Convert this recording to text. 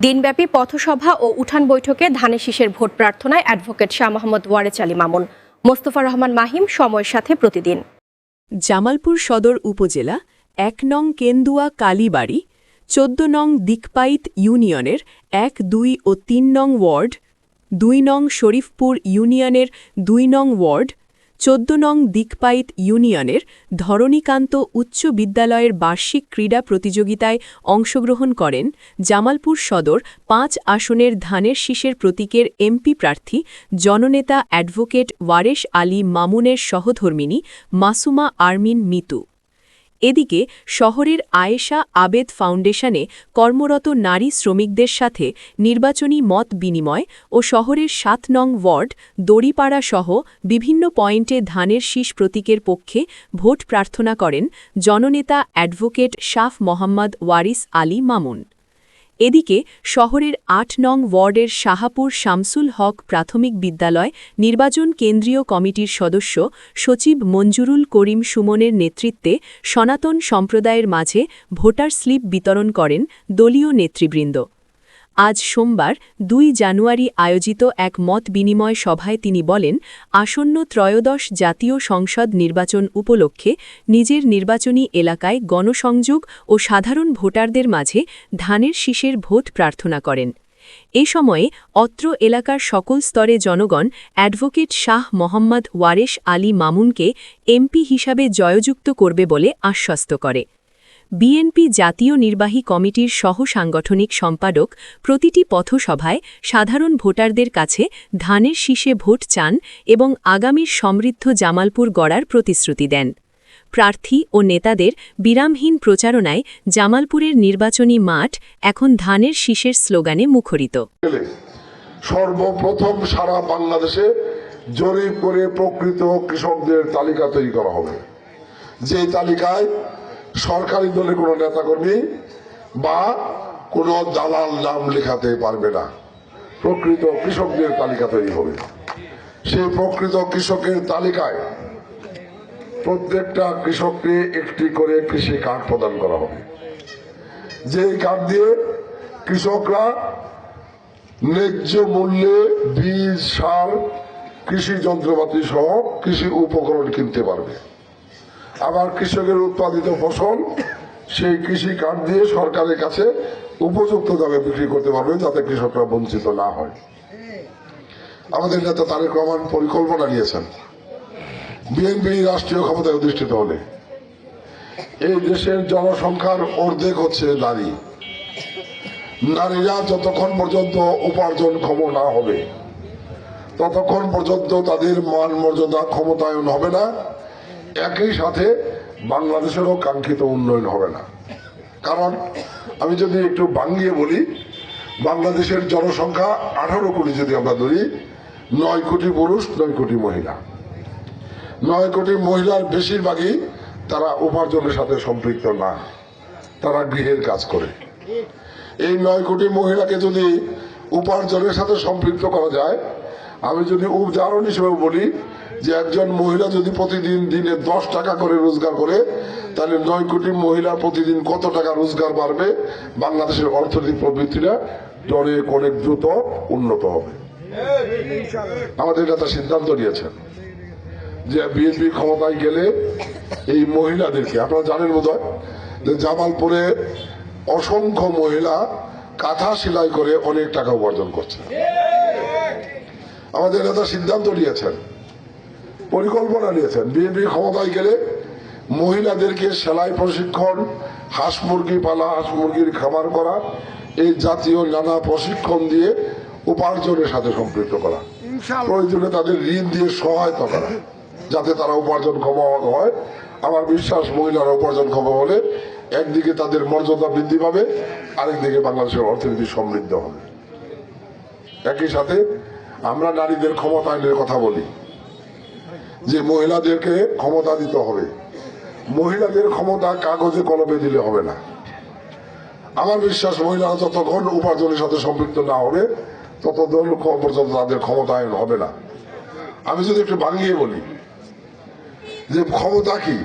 দিনব্যাপী পথসভা ও উঠান বৈঠকে ধানের শীষের ভোট প্রার্থনায় অ্যাডভোকেট শাহ মোহাম্মদ ওয়ারেচ আলী মামুন। মোস্তফা রহমান মাহিম, সময়ের সাথে প্রতিদিন। জামালপুর সদর উপজেলা, এক নং কেন্দুয়া কালীবাড়ি, চোদ্দ নং দিকপাইত ইউনিয়নের এক, দুই ও তিন নং ওয়ার্ড, দুই নং শরীফপুর ইউনিয়নের দুই নং ওয়ার্ড চোদ্দ নং দিকপাইত ইউনিয়নের ধরণীকান্ত উচ্চ বিদ্যালয়ের বার্ষিক ক্রীড়া প্রতিযোগিতায় অংশগ্রহণ করেন জামালপুর সদর পাঁচ আসনের ধানের শীষের প্রতীকের এমপি প্রার্থী, জননেতা অ্যাডভোকেট ওয়ারেশ আলী মামুনের সহধর্মিনী মাসুমা আরমিন মিতু। এদিকে শহরের আয়েশা আবেদ ফাউন্ডেশনে কর্মরত নারী শ্রমিকদের সাথে নির্বাচনী মত বিনিময় ও শহরের সাত নং ওয়ার্ড, দড়িপাড়া সহ বিভিন্ন পয়েন্টে ধানের শীষ প্রতীকের পক্ষে ভোট প্রার্থনা করেন জননেতা অ্যাডভোকেট শাফ মোহাম্মদ ওয়ারিস আলী মামুন। এদিকে শহরের আট নং ওয়ার্ডের শাহাপুর শামসুল হক প্রাথমিক বিদ্যালয় নির্বাচন কেন্দ্রীয় কমিটির সদস্য সচিব মঞ্জুরুল করিম সুমনের নেতৃত্বে সনাতন সম্প্রদায়ের মাঝে ভোটার স্লিপ বিতরণ করেন দলীয় নেতৃবৃন্দ। আজ সোমবার, দুই জানুয়ারি আয়োজিত এক মত বিনিময় সভায় তিনি বলেন, আসন্ন ত্রয়োদশ জাতীয় সংসদ নির্বাচন উপলক্ষে নিজের নির্বাচনী এলাকায় গণসংযোগ ও সাধারণ ভোটারদের মাঝে ধানের শীষের ভোট প্রার্থনা করেন। এ সময়ে অত্র এলাকার সকল স্তরে জনগণ অ্যাডভোকেট শাহ মোহাম্মদ ওয়ারেশ আলী মামুনকে এমপি হিসাবে জয়যুক্ত করবে বলে আশ্বস্ত করে। বিএনপি জাতীয় নির্বাহী কমিটির সহ সাংগঠনিক সম্পাদক প্রতিটি পথসভায় সাধারণ ভোটারদের কাছে ধানের শীষে ভোট চান এবং আগামীর সমৃদ্ধ জামালপুর গড়ার প্রতিশ্রুতি দেন। প্রার্থী ও নেতাদের বিরামহীন প্রচারণায় জামালপুরের নির্বাচনী মাঠ এখন ধানের শীষের স্লোগানে মুখরিত। সর্বপ্রথম সারা বাংলাদেশে জরিপ করে প্রকৃত কৃষকদের তালিকা তৈরি করা হবে। যে তালিকায় সরকারি দলের কোনো নেতাকর্মী বা কোনো দালাল নাম লেখাতে পারবে না। প্রকৃত কৃষকদের তালিকা তৈরি হবে। সেই প্রকৃত কৃষকের তালিকায় প্রত্যেকটা কৃষককে একটি করে কৃষি কার্ড প্রদান করা হবে। যেই কার্ড দিয়ে কৃষকরা ন্যায্য মূল্যে বীজ, সার, কৃষি যন্ত্রপাতি সহ কৃষি উপকরণ কিনতে পারবে। আবার কৃষকের উৎপাদিত ফসল সেই কৃষি কার্ড দিয়ে সরকারের কাছে উপযুক্ত দামে বিক্রি করতে পারবে যাতে কৃষকরা বঞ্চিত না হয়। আমাদের নেতা তারেক রহমান পরিকল্পনা নিয়েছেন। বিএনপি রাষ্ট্রীয় ক্ষমতায় অধিষ্ঠিত হলে। এই দেশের জনসংখ্যার অর্ধেক হচ্ছে নারী। নারীরা যতক্ষণ পর্যন্ত উপার্জনক্ষম না হবে, ততক্ষণ পর্যন্ত তাদের মান মর্যাদা ক্ষমতায়ন হবে না। একই সাথে বাংলাদেশেরও কাঙ্ক্ষিত উন্নয়ন হবে না। কারণ আমি যদি একটু ভাঙ্গিয়ে বলি, বাংলাদেশের জনসংখ্যা আঠারো কোটি যদি আমরা ধরি, নয় কোটি পুরুষ, নয় কোটি মহিলা। নয় কোটি মহিলার বেশিরভাগই তারা উপার্জনের সাথে সম্পৃক্ত না। তারা গৃহের কাজ করে। এই নয় কোটি মহিলাকে যদি উপার্জনের সাথে সম্পৃক্ত করা যায়, আমি যদি উদাহরণ হিসেবে বলি যে একজন মহিলা যদি প্রতিদিন দিনে দশ টাকা করে রোজগার করে, তাহলে নয় কোটি মহিলা প্রতিদিন কত টাকা রোজগার বাড়বে? বাংলাদেশের অর্থনৈতিক প্রবৃত্তিটা অনেক অনেক দ্রুত উন্নত হবে। আমাদের নেতা সিদ্ধান্ত নিয়েছেন যে বিএনপি ক্ষমতায় গেলে এই মহিলাদেরকে, আপনারা জানেন বোধ যে জামালপুরে অসংখ্য মহিলা কাঁথা সেলাই করে অনেক টাকা উপার্জন করছে আমাদের নেতা সিদ্ধান্ত নিয়েছেন পরিকল্পনা নিয়েছেন। বিএনপি ক্ষমতায় গেলে মহিলাদেরকে সেলাই প্রশিক্ষণ হাঁস মুরগি পালা হাঁস মুরগির খাবার করা এই জাতীয় নানা প্রশিক্ষণ দিয়ে উপার্জনের সাথে সম্পৃক্ত করা। প্রয়োজনে তাদের ঋণ দিয়ে সহায়তা করা যাতে তারা উপার্জন ক্ষম হয়। আমার বিশ্বাস মহিলারা উপার্জন ক্ষম হলে একদিকে তাদের মর্যাদা বৃদ্ধি পাবে আরেকদিকে বাংলাদেশের অর্থনীতি সমৃদ্ধ হবে। একই সাথে আমরা নারীদের ক্ষমতায়নের কথা বলি। যে মহিলাদেরকে ক্ষমতা দিতে হবে। মহিলাদের ক্ষমতা কাগজে কলমে দিলে হবে না। আমার বিশ্বাস মহিলারা যতক্ষণ উপার্জনের সাথে সম্পৃক্ত না হবে, ততক্ষণ পর্যন্ত তাদের ক্ষমতায়ন হবে না। আমি যদি একটু ভাঙিয়ে বলি যে ক্ষমতা কি?